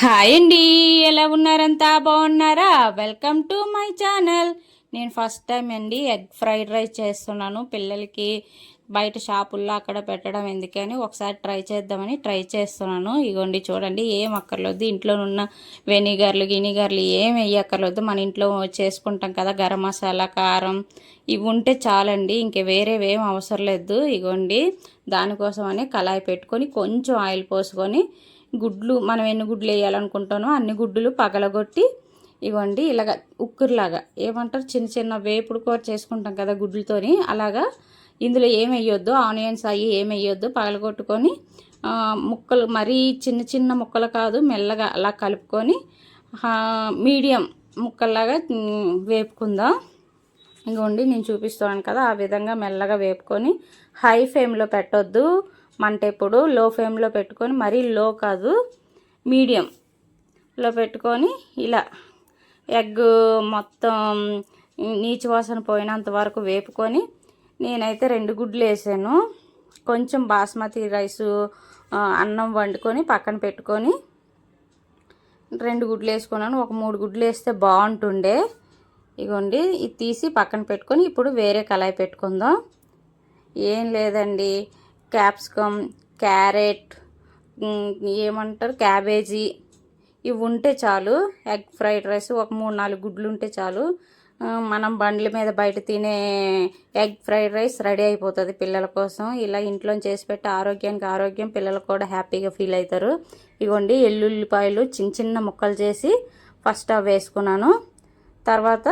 Hi అండి ఎలా ఉన్నారంతా? బాగున్నారా? వెల్కమ్ టు మై ఛానల్ నేను ఫస్ట్ టైం అండి ఎగ్ ఫ్రైడ్ రైస్ చేస్తున్నాను. పిల్లలకి బయట షాపుల్లో అక్కడ పెట్టడం ఎందుకని ఒకసారి ట్రై చేద్దామని ట్రై చేస్తున్నాను. ఇగోండి చూడండి ఏం అక్కర్లేదు. ఇంట్లో ఉన్న వెనిగర్లు గినిగర్లు ఏం వేయక్కర్లేదు మన ఇంట్లో చేసుకుంటాం కదా గరం మసాలా కారం ఇవి ఉంటే చాలండి. ఇంక వేరేవేం అవసరం లేదు. ఇగోండి దానికోసమని కళాయి పెట్టుకొని కొంచెం ఆయిల్ పోసుకొని గుడ్లు మనం ఎన్ని గుడ్లు వేయాలనుకుంటానో అన్ని గుడ్లు పగలగొట్టి ఇవ్వండి. ఇలాగ ఉక్కురులాగా ఏమంటారు? చిన్న చిన్న వేపుడు కూర చేసుకుంటాం కదా గుడ్లతోని. అలాగా ఇందులో ఏం వేయొద్దు. ఆనియన్స్ అవి ఏం వేయొద్దు. పగలగొట్టుకొని ముక్కలు మరీ చిన్న చిన్న ముక్కలు కాదు మెల్లగా అలా కలుపుకొని మీడియం ముక్కల్లాగా వేపుకుందాం. ఇంకోండి నేను చూపిస్తున్నాను కదా ఆ విధంగా మెల్లగా వేపుకొని హై ఫ్లేమ్లో పెట్టొద్దు. మంట ఎప్పుడు లో ఫ్లేమ్లో పెట్టుకొని మరీ లో కాదు మీడియంలో పెట్టుకొని ఇలా ఎగ్ మొత్తం నీచు వాసన పోయినంత వరకు వేపుకొని నేనైతే రెండు గుడ్లు వేసాను. కొంచెం బాస్మతి రైసు అన్నం వండుకొని పక్కన పెట్టుకొని రెండు గుడ్లు వేసుకున్నాను. ఒక మూడు గుడ్లు వేస్తే బాగుంటుండే. ఇగోండి ఇది తీసి పక్కన పెట్టుకొని ఇప్పుడు వేరే కళాయి పెట్టుకుందాం. ఏం లేదండి. క్యాప్సికమ్ క్యారెట్ ఏమంటారు? క్యాబేజీ. ఇవి ఉంటే చాలు. ఎగ్ ఫ్రైడ్ రైస్ ఒక మూడు నాలుగు గుడ్లు ఉంటే చాలు. మనం బండ్ల మీద బయట తినే ఎగ్ ఫ్రైడ్ రైస్ రెడీ అయిపోతుంది పిల్లల కోసం. ఇలా ఇంట్లో చేసి పెట్టి ఆరోగ్యానికి ఆరోగ్యం పిల్లలు కూడా హ్యాపీగా ఫీల్ అవుతారు. ఇగోండి ఎల్లుల్లిపాయలు చిన్న చిన్న ముక్కలు చేసి ఫస్ట్ అవి వేసుకున్నాను. తర్వాత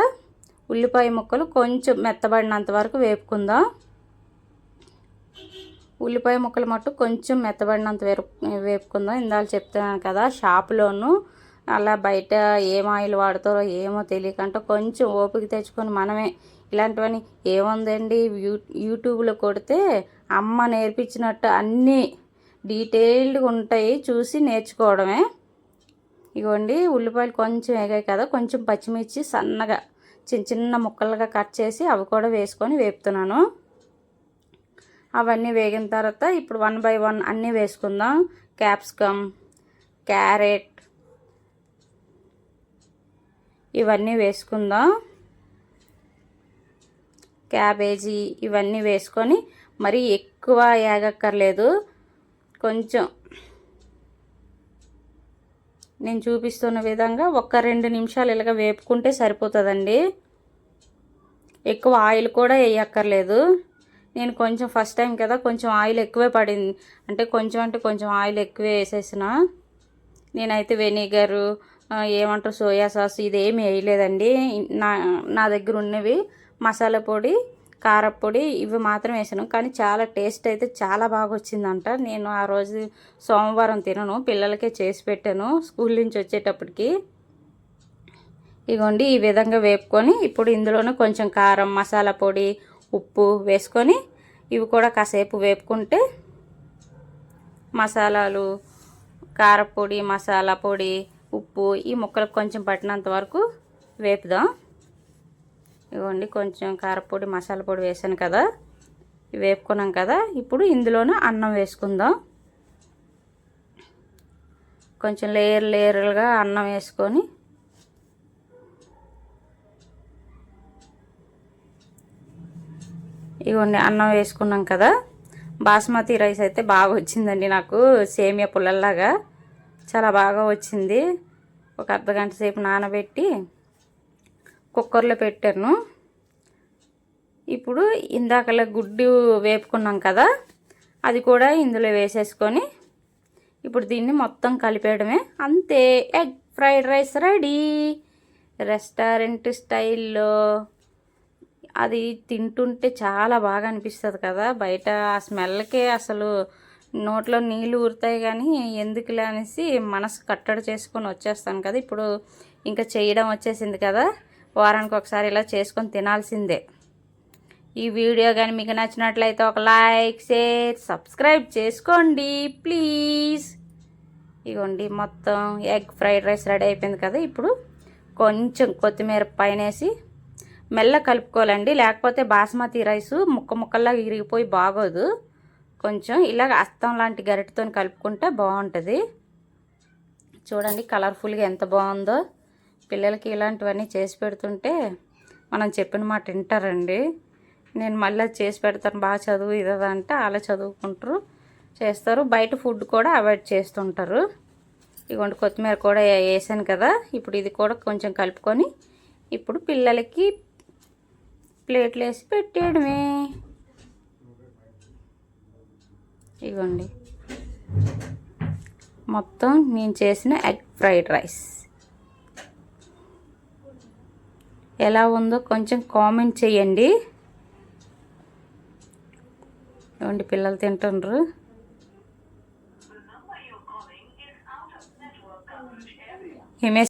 ఉల్లిపాయ ముక్కలు కొంచెం మెత్తబడినంత వరకు వేపుకుందాం. ఉల్లిపాయ ముక్కలు మట్టు కొంచెం మెత్తబడినంత వేపుకుందాం. ఇందాక చెప్తున్నాను కదా షాపులోను అలా బయట ఏం ఆయిల్ వాడతారో ఏమో తెలియకంటే కొంచెం ఓపిక తెచ్చుకొని మనమే ఇలాంటివన్నీ ఏముందండి? యూ యూట్యూబ్లో కొడితే అమ్మ నేర్పించినట్టు అన్నీ డీటెయిల్డ్గా ఉంటాయి చూసి నేర్చుకోవడమే. ఇగోండి ఉల్లిపాయలు కొంచెం వేగాయి కదా కొంచెం పచ్చిమిర్చి సన్నగా చిన్న చిన్న ముక్కలుగా కట్ చేసి అవి కూడా వేసుకొని వేపుతున్నాను. అవన్నీ వేగిన తర్వాత ఇప్పుడు వన్ బై వన్ అన్నీ వేసుకుందాం. క్యాప్సికమ్ క్యారెట్ ఇవన్నీ వేసుకుందాం. క్యాబేజీ ఇవన్నీ వేసుకొని మరి ఎక్కువ ఏగక్కర్లేదు. కొంచెం నేను చూపిస్తున్న విధంగా ఒక్క రెండు నిమిషాలు ఇలాగ వేపుకుంటే సరిపోతుందండి. ఎక్కువ ఆయిల్ కూడా వేయక్కర్లేదు. నేను కొంచెం ఫస్ట్ టైం కదా కొంచెం ఆయిల్ ఎక్కువే పడింది. అంటే కొంచెం అంటే కొంచెం ఆయిల్ ఎక్కువే వేసేసిన. నేనైతే వెనిగరు ఏమంటారు సోయా సాస్ ఇదేమి వేయలేదండి. నా నా దగ్గర ఉన్నవి మసాలా పొడి కారపొడి ఇవి మాత్రం వేసాను. కానీ చాలా టేస్ట్ అయితే చాలా బాగా వచ్చిందంట. నేను ఆ రోజు సోమవారం తినను. పిల్లలకే చేసి పెట్టాను స్కూల్ నుంచి వచ్చేటప్పటికి. ఇగోండి ఈ విధంగా వేపుకొని ఇప్పుడు ఇందులోనే కొంచెం కారం మసాలా పొడి ఉప్పు వేసుకొని ఇవి కూడా కాసేపు వేపుకుంటే మసాలాలు కారపొడి మసాలా పొడి ఉప్పు ఈ ముక్కలకు కొంచెం పట్టినంత వరకు వేపుదాం. ఇవ్వండి కొంచెం కారపొడి మసాలా పొడి వేసాను కదా వేపుకున్నాం కదా ఇప్పుడు ఇందులోనే అన్నం వేసుకుందాం. కొంచెం లేయర్ లేయర్లుగా అన్నం వేసుకొని ఇవ్వండి అన్నం వేసుకున్నాం కదా. బాస్మతి రైస్ అయితే బాగా వచ్చిందండి నాకు సేమియా పుల్లల్లాగా. చాలా బాగా వచ్చింది. ఒక అర్ధ గంట సేపు నానబెట్టి కుక్కర్లో పెట్టాను. ఇప్పుడు ఇందాకలా గుడ్డు వేపుకున్నాం కదా అది కూడా ఇందులో వేసేసుకొని ఇప్పుడు దీన్ని మొత్తం కలిపేయడమే. అంతే egg fried rice ready. Restaurant స్టైల్లో అది తింటుంటే చాలా బాగా అనిపిస్తుంది కదా. బయట ఆ స్మెల్కే అసలు నోట్లో నీళ్ళు ఊరుతాయి కానీ ఎందుకులే అనేసి మనసు కట్టడి చేసుకొని వచ్చేస్తాను కదా. ఇప్పుడు ఇంకా చేయడం వచ్చేసింది కదా. వారానికి ఒకసారి ఇలా చేసుకొని తినాల్సిందే. ఈ వీడియో కానీ మీకు నచ్చినట్లయితే ఒక లైక్ షేర్ సబ్స్క్రైబ్ చేసుకోండి ప్లీజ్. ఇగోండి మొత్తం ఎగ్ ఫ్రైడ్ రైస్ రెడీ అయిపోయింది కదా ఇప్పుడు. కొంచెం కొత్తిమీర పైన వేసి మెల్ల కలుపుకోవాలండి. లేకపోతే బాస్మతి రైసు ముక్క ముక్కల్లా విరిగిపోయి బాగోదు. కొంచెం ఇలాగ అస్తం లాంటి గరిటతో కలుపుకుంటే బాగుంటుంది. చూడండి కలర్ఫుల్గా ఎంత బాగుందో. పిల్లలకి ఇలాంటివన్నీ చేసి పెడుతుంటే మనం చెప్పిన మాట వింటారండి. నేను మళ్ళీ అది చేసి పెడతాను బాగా చదువు ఇదా అంటే అలా చదువుకుంటారు చేస్తారు. బయట ఫుడ్ కూడా అవాయిడ్ చేస్తుంటారు. ఇదిగోండి కొత్తిమీర కూడా వేసాను కదా ఇప్పుడు ఇది కూడా కొంచెం కలుపుకొని ఇప్పుడు పిల్లలకి ప్లేట్లు వేసి పెట్టేయడమే. ఇదిగోండి మొత్తం నేను చేసిన ఎగ్ ఫ్రైడ్ రైస్. ఎలా ఉందో కొంచెం కామెంట్ చేయండి. ఏమండి పిల్లలు తింటుండ్రు? హిమేష్